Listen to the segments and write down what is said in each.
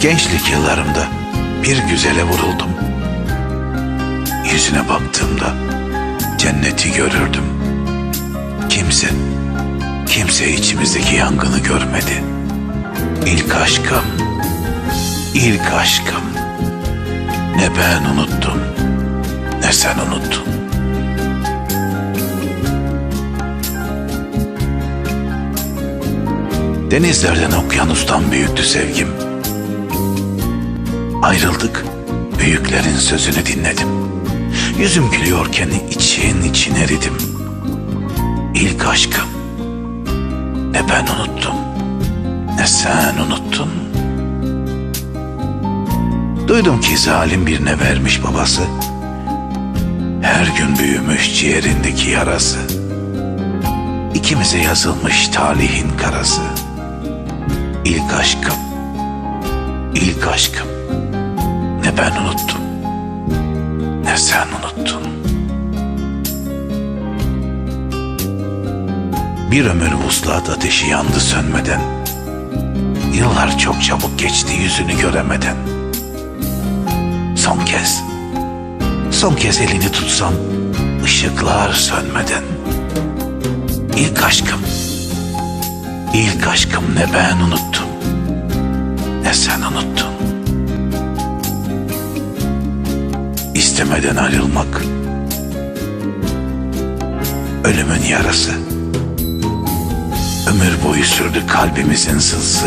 Gençlik yıllarımda bir güzele vuruldum. Yüzüne baktığımda cenneti görürdüm. Kimse, kimse içimizdeki yangını görmedi. İlk aşkım, ilk aşkım. Ne ben unuttum, ne sen unuttun. Denizlerden okyanustan büyüktü sevgim. Ayrıldık, büyüklerin sözünü dinledim. Yüzüm gülüyorken için için eridim. İlk aşkım, ne ben unuttum, ne sen unuttun. Duydum ki zalim birine vermiş babası. Her gün büyümüş ciğerindeki yarası. İkimize yazılmış talihin karası. İlk aşkım, ilk aşkım. Ben unuttum, ne sen unuttun. Bir ömür vuslat ateşi yandı sönmeden. Yıllar çok çabuk geçti yüzünü göremeden. Son kez, son kez elini tutsam ışıklar sönmeden. İlk aşkım, ilk aşkım ne ben unuttum, ne sen unuttun. İstemeden ayrılmak, ölümün yarası. Ömür boyu sürdü kalbimizin sızısı.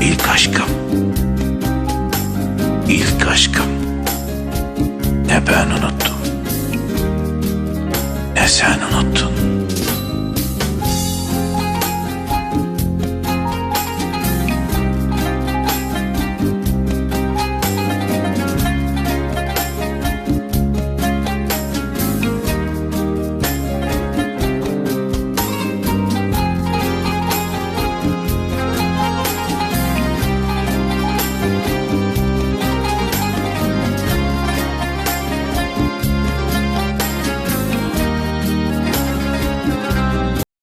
İlk aşkım, ilk aşkım. Ne ben unuttum, ne sen unuttun.